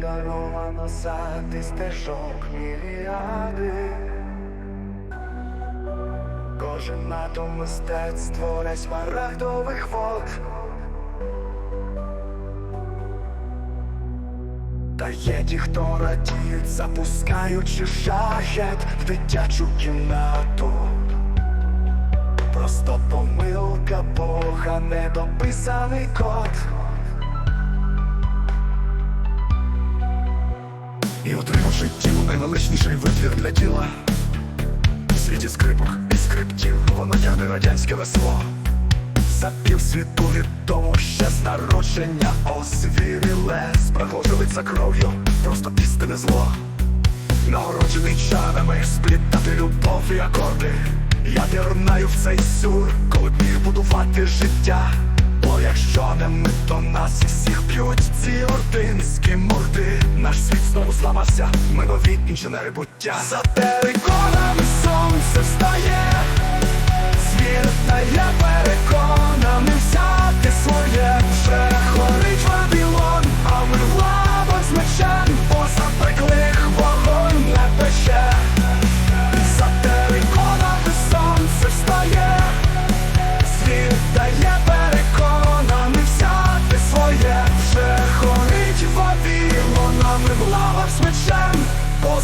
даровано сад і стежок міріади. Кожен атом мистецтво творять смарагдових вод. Та є ті, хто радіють, запускаючи шахет в дитячу кімнату. Просто помилка Бога, недописаний код. І отримавши тіло найвеличніший витвір для тіла. В світі скрипок і скриптів, воно тягне радянське весло. За півсвіту відомо ще з народження освіріле Спрагложилиться кров'ю, просто істинне зло Нагороджений чарами сплітати любов і акорди Я пірнаю в цей сюр, коли міг будувати життя Бо якщо ми, то нас і всіх б'ють ці ординські морди. Наш світ знову зламався, ми нові інженери буття. За териконами сонце встає звірна я переконаний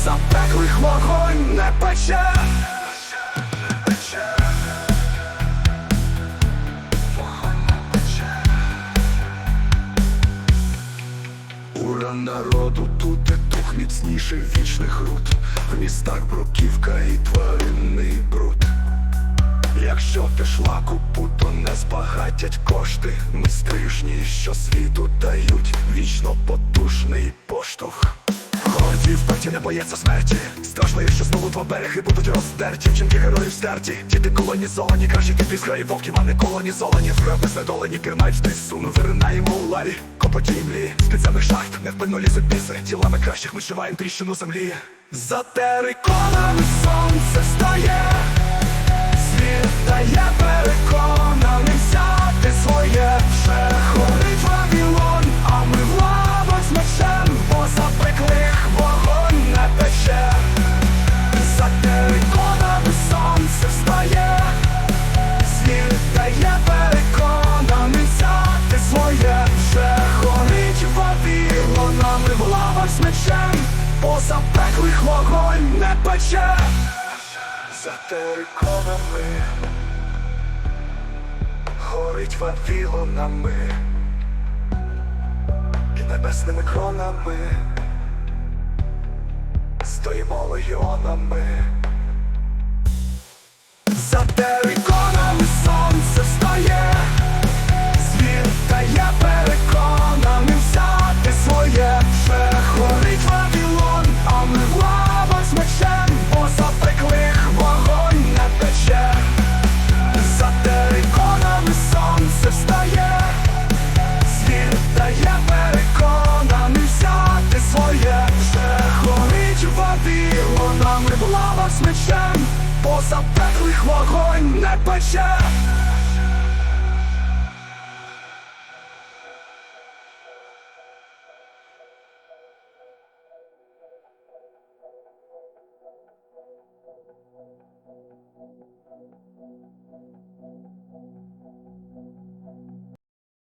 запеклих вогонь не пече. Ура народу, тут і дух міцніший вічних руд. В містах бруківка і тваринний бруд. Якщо ти шлаку то не збагатять кошти. Ми стрижні, що світу дають. Вічно потужний поштовх Горді вперті не бояться смерті. Страшно, що знову два береги будуть роздерті. Вчинки героїв стерті. Діти колонізовані, краще кіт із граї вовків, а не колонізовані. Враби знедолені, пірнають в тису Ми виринаємо у лаві, копоті млі З підземних шахт, невпинно лізуть біси. Тілами кращих ми шиваємо тріщину землі. За териконами сонце встає Світ дає переконаний взяти своє Вже лавах поза пеклих вогонь не пече за териконами горить вавілонами і небесними кронами стоїмо легіонами. з мечем, бо запеклих вогонь не пече.